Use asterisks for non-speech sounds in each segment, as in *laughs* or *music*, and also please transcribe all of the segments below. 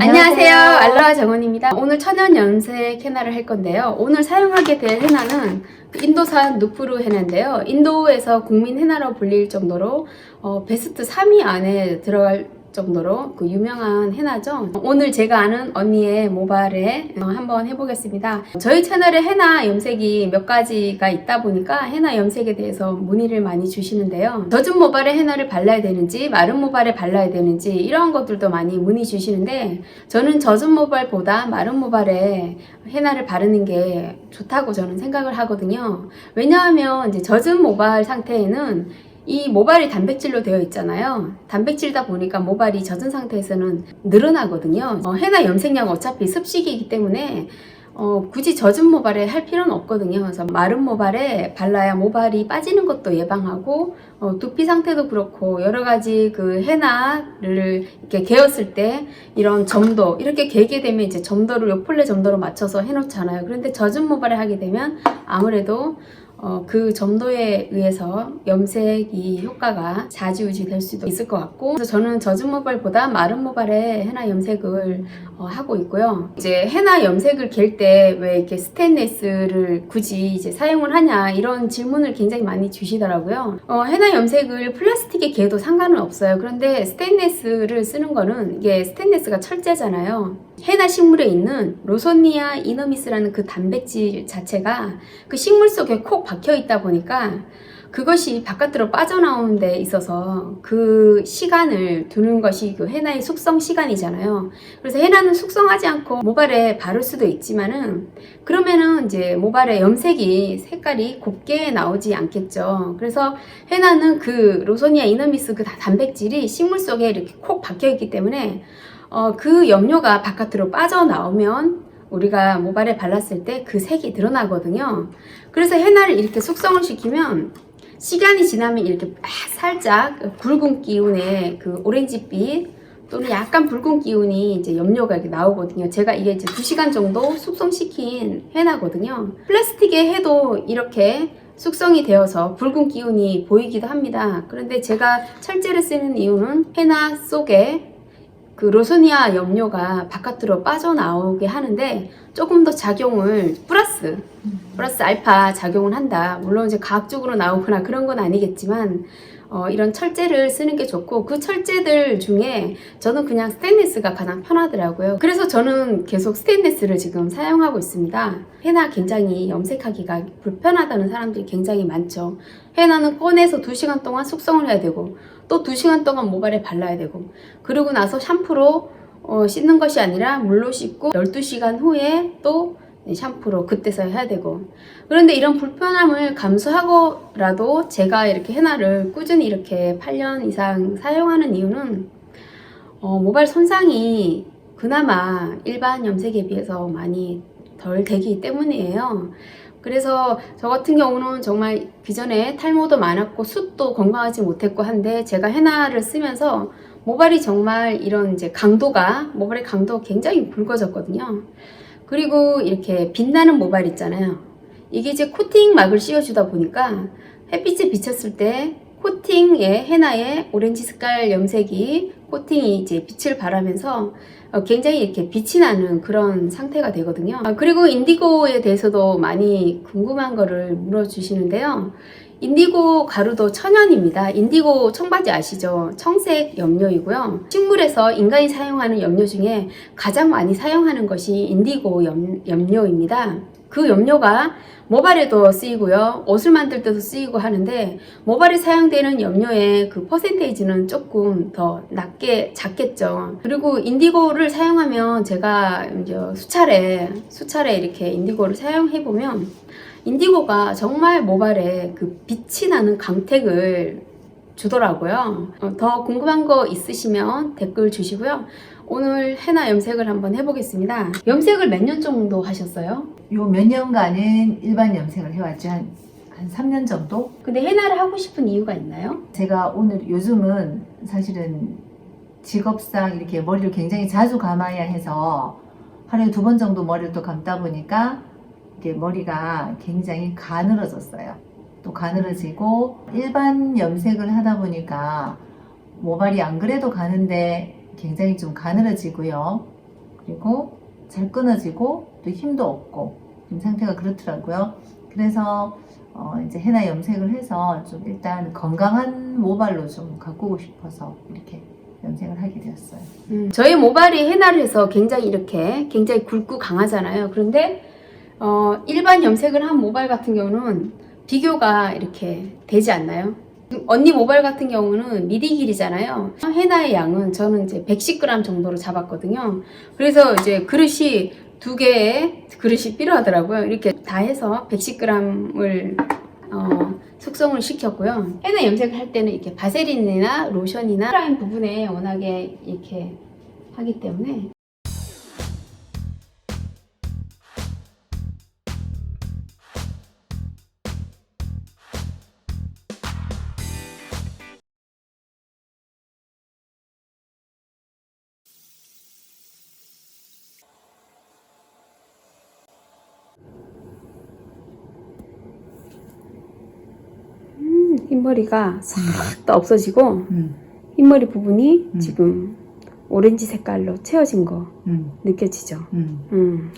안녕하세요. 알로하 정원입니다. 오늘 천연 염색 헤나를 할 건데요. 오늘 사용하게 될 헤나는 그 인도산 누프루 헤나인데요. 인도에서 국민 헤나로 불릴 정도로 어, 베스트 3위 안에 들어갈 정도로 그 유명한 헤나죠. 오늘 제가 아는 언니의 모발에 어, 한번 해보겠습니다. 저희 채널에 헤나 염색이 몇 가지가 있다 보니까 헤나 염색에 대해서 문의를 많이 주시는데요. 젖은 모발에 헤나를 발라야 되는지 마른 모발에 발라야 되는지 이런 것들도 많이 문의 주시는데 저는 젖은 모발보다 마른 모발에 헤나를 바르는 게 좋다고 저는 생각을 하거든요. 왜냐하면 이제 젖은 모발 상태에는 이 모발이 단백질로 되어 있잖아요. 단백질이다 보니까 모발이 젖은 상태에서는 늘어나거든요. 어, 헤나 염색약 어차피 습식이기 때문에 어, 굳이 젖은 모발에 할 필요는 없거든요. 그래서 마른 모발에 발라야 모발이 빠지는 것도 예방하고 어, 두피 상태도 그렇고 여러 가지 그 헤나를 이렇게 개었을 때 이런 점도 이렇게 개게 되면 이제 점도를 요플레 점도로 맞춰서 해놓잖아요. 그런데 젖은 모발에 하게 되면 아무래도 어, 그 점도에 의해서 염색이 효과가 좌지우지 될 수도 있을 것 같고 그래서 저는 젖은 모발보다 마른 모발에 헤나 염색을 어, 하고 있고요. 이제 헤나 염색을 갤 때 왜 이렇게 스테인레스를 굳이 이제 사용을 하냐 이런 질문을 굉장히 많이 주시더라고요. 어, 헤나 염색을 플라스틱에 개도 상관은 없어요. 그런데 스테인레스를 쓰는 거는 이게 스테인레스가 철제잖아요. 헤나 식물에 있는 로소니아 이너미스라는 그 단백질 자체가 그 식물 속에 콕 박혀 있다 보니까 그것이 바깥으로 빠져나오는 데 있어서 그 시간을 두는 것이 그 헤나의 숙성 시간이잖아요. 그래서 헤나는 숙성하지 않고 모발에 바를 수도 있지만은 그러면은 이제 모발에 염색이 색깔이 곱게 나오지 않겠죠. 그래서 헤나는 그 로소니아 이너미스 그 단백질이 식물 속에 이렇게 콕 박혀 있기 때문에 어, 그 염료가 바깥으로 빠져나오면 우리가 모발에 발랐을 때 그 색이 드러나거든요. 그래서 헤나를 이렇게 숙성을 시키면 시간이 지나면 이렇게 아, 살짝 붉은 기운의 그 오렌지빛 또는 약간 붉은 기운이 이제 염료가 이렇게 나오거든요. 제가 이게 이제 2시간 정도 숙성시킨 헤나거든요. 플라스틱에 해도 이렇게 숙성이 되어서 붉은 기운이 보이기도 합니다. 그런데 제가 철제를 쓰는 이유는 헤나 속에 그 로소니아 염료가 바깥으로 빠져나오게 하는데 조금 더 작용을 플러스 플러스 알파 작용을 한다. 물론 이제 과학적으로 나오거나 그런 건 아니겠지만 어, 이런 철제를 쓰는 게 좋고 그 철제들 중에 저는 그냥 스테인리스가 가장 편하더라고요. 그래서 저는 계속 스테인리스를 지금 사용하고 있습니다. 헤나 굉장히 염색하기가 불편하다는 사람들이 굉장히 많죠. 헤나는 꺼내서 2시간 동안 숙성을 해야 되고 또 2시간 동안 모발에 발라야 되고 그러고 나서 샴푸로 어, 씻는 것이 아니라 물로 씻고 12시간 후에 또 샴푸로 그때서 해야 되고 그런데 이런 불편함을 감수하고라도 제가 이렇게 헤나를 꾸준히 이렇게 8년 이상 사용하는 이유는 어, 모발 손상이 그나마 일반 염색에 비해서 많이 덜 되기 때문이에요. 그래서 저 같은 경우는 정말 기존에 탈모도 많았고 숱도 건강하지 못했고 한데 제가 헤나를 쓰면서 모발이 정말 이런 이제 강도가 모발의 강도가 굉장히 굵어졌거든요. 그리고 이렇게 빛나는 모발 있잖아요. 이게 이제 코팅 막을 씌워주다 보니까 햇빛에 비쳤을 때 코팅에 헤나의 오렌지 색깔 염색이 코팅이 이제 빛을 발하면서 어, 굉장히 이렇게 빛이 나는 그런 상태가 되거든요. 아, 그리고 인디고에 대해서도 많이 궁금한 거를 물어주시는데요. 인디고 가루도 천연입니다. 인디고 청바지 아시죠? 청색 염료이고요. 식물에서 인간이 사용하는 염료 중에 가장 많이 사용하는 것이 인디고 염, 염료입니다. 그 염료가 모발에도 쓰이고요. 옷을 만들 때도 쓰이고 하는데 모발에 사용되는 염료의 그 퍼센테이지는 조금 더 낮게 작겠죠. 그리고 인디고를 사용하면 제가 이제 수차례 수차례 이렇게 인디고를 사용해 보면 인디고가 정말 모발에 그 빛이 나는 강택을 주더라고요. 어, 더 궁금한 거 있으시면 댓글 주시고요. 오늘 헤나 염색을 한번 해보겠습니다. 염색을 몇 년 정도 하셨어요? 요 몇 년간은 일반 염색을 해왔죠. 한, 한 3년 정도? 근데 헤나를 하고 싶은 이유가 있나요? 제가 오늘 요즘은 사실은 직업상 이렇게 머리를 굉장히 자주 감아야 해서 하루에 두 번 정도 머리를 또 감다 보니까 머리가 굉장히 가늘어졌어요. 또 가늘어지고 일반 염색을 하다 보니까 모발이 안 그래도 가는데 굉장히 좀 가늘어지고요. 그리고 잘 끊어지고 또 힘도 없고 지금 상태가 그렇더라고요. 그래서 어, 이제 해나 염색을 해서 좀 일단 건강한 모발로 좀 가꾸고 싶어서 이렇게 염색을 하게 되었어요. 음, 저희 모발이 해나를 해서 굉장히 이렇게 굉장히 굵고 강하잖아요. 그런데 어, 일반 염색을 한 모발 같은 경우는 비교가 이렇게 되지 않나요? 언니 모발 같은 경우는 미디 길이잖아요. 해나의 양은 저는 이제 110g 정도로 잡았거든요. 그래서 이제 그릇이 두 개의 그릇이 필요하더라고요. 이렇게 다 해서 110g을 어, 숙성을 시켰고요. 해나 염색을 할 때는 이렇게 바세린이나 로션이나 라인 부분에 워낙에 이렇게 하기 때문에 흰머리가 싹 다 없어지고 음, 흰머리 부분이 음. 지금 오렌지 색깔로 채워진 거 음, 느껴지죠? 음. 음.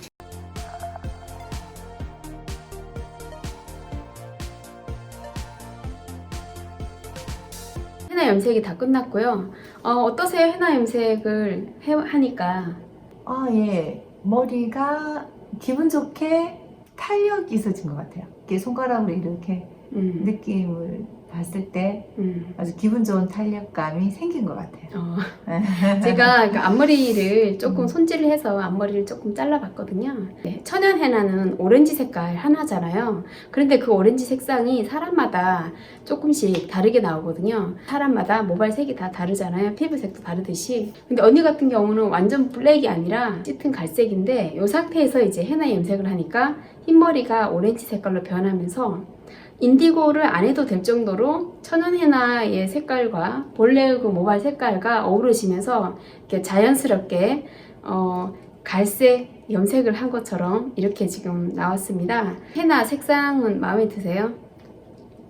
해나 염색이 다 끝났고요. 어, 떠세요 해나 염색을 해, 하니까 아, 예. 머리가 기분 좋게 탄력이 있어진 것 같아요. 이렇게 손가락으로 이렇게 음, 느낌을 봤을 때 음. 아주 기분 좋은 탄력감이 생긴 것 같아요. 어, *laughs* 제가 그 앞머리를 조금 음. 손질을 해서 앞머리를 조금 잘라봤거든요. 네, 천연 해나는 오렌지 색깔 하나잖아요. 그런데 그 오렌지 색상이 사람마다 조금씩 다르게 나오거든요. 사람마다 모발 색이 다 다르잖아요. 피부색도 다르듯이. 근데 언니 같은 경우는 완전 블랙이 아니라 짙은 갈색인데 이 상태에서 이제 해나 염색을 하니까 흰머리가 오렌지 색깔로 변하면서 인디고를 안 해도 될 정도로 천연 헤나의 색깔과 본래의 그 모발 색깔과 어우러지면서 이렇게 자연스럽게 어, 갈색 염색을 한 것처럼 이렇게 지금 나왔습니다. 헤나 색상은 마음에 드세요?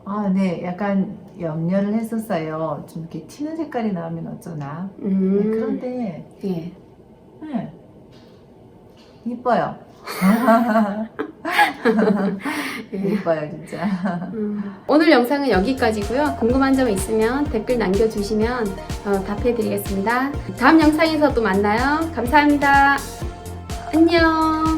아, 네. 약간 염려를 했었어요. 좀 이렇게 튀는 색깔이 나오면 어쩌나. 네, 음, 그런데, 예. 네. 이뻐요. *laughs* *laughs* 예. 이뻐요, 진짜. 음, 오늘 영상은 여기까지고요. 궁금한 점 있으면 댓글 남겨주시면 어, 답해드리겠습니다. 다음 영상에서 또 만나요. 감사합니다. 안녕.